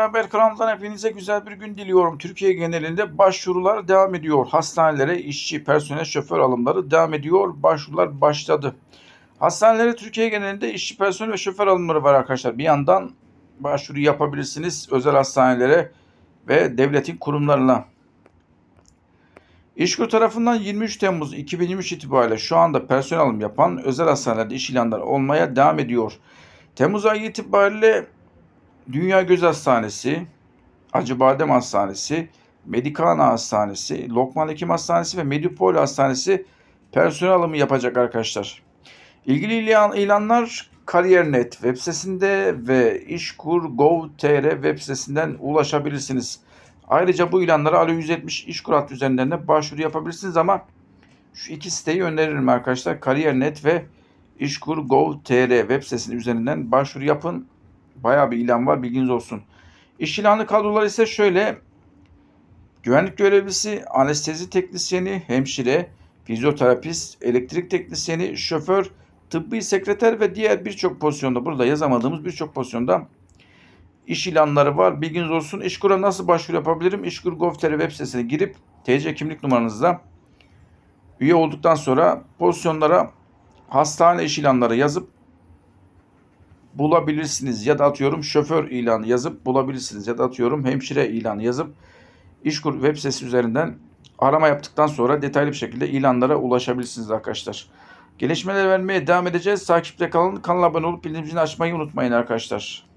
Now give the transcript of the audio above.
Haber kanalından hepinize güzel bir gün diliyorum. Türkiye genelinde başvurular devam ediyor. Hastanelere işçi, personel, şoför alımları devam ediyor. Başvurular başladı. Hastanelere Türkiye genelinde işçi, personel ve şoför alımları var arkadaşlar. Bir yandan başvuru yapabilirsiniz özel hastanelere ve devletin kurumlarına. İşkur tarafından 23 Temmuz 2023 itibariyle şu anda personel alım yapan özel hastanelerde iş ilanları olmaya devam ediyor. Temmuz ayı itibariyle Dünya Göz Hastanesi, Acıbadem Hastanesi, Medikana Hastanesi, Lokman Hekim Hastanesi ve Medipol Hastanesi personel alımı yapacak arkadaşlar. İlgili ilan- ilanlar Kariyer.net web sitesinde ve işkur.gov.tr web sitesinden ulaşabilirsiniz. Ayrıca bu ilanlara Alo 170 İşkur hattı üzerinden de başvuru yapabilirsiniz ama şu iki siteyi öneririm arkadaşlar. Kariyer.net ve işkur.gov.tr web sitesinin üzerinden başvuru yapın. Bayağı bir ilan var bilginiz olsun. İş ilanı kadroları ise şöyle. Güvenlik görevlisi, anestezi teknisyeni, hemşire, fizyoterapist, elektrik teknisyeni, şoför, tıbbi sekreter ve diğer birçok pozisyonda burada yazamadığımız birçok pozisyonda iş ilanları var. Bilginiz olsun. İşkur'a nasıl başvuru yapabilirim? İşkur.gov.tr web sitesine girip TC kimlik numaranızla üye olduktan sonra pozisyonlara hastane iş ilanları yazıp bulabilirsiniz. Ya da atıyorum şoför ilanı yazıp bulabilirsiniz. Ya da atıyorum hemşire ilanı yazıp İşkur web sitesi üzerinden arama yaptıktan sonra detaylı bir şekilde ilanlara ulaşabilirsiniz arkadaşlar. Gelişmeler vermeye devam edeceğiz. Takipte kalın. Kanala abone olup bildirim zilini açmayı unutmayın arkadaşlar.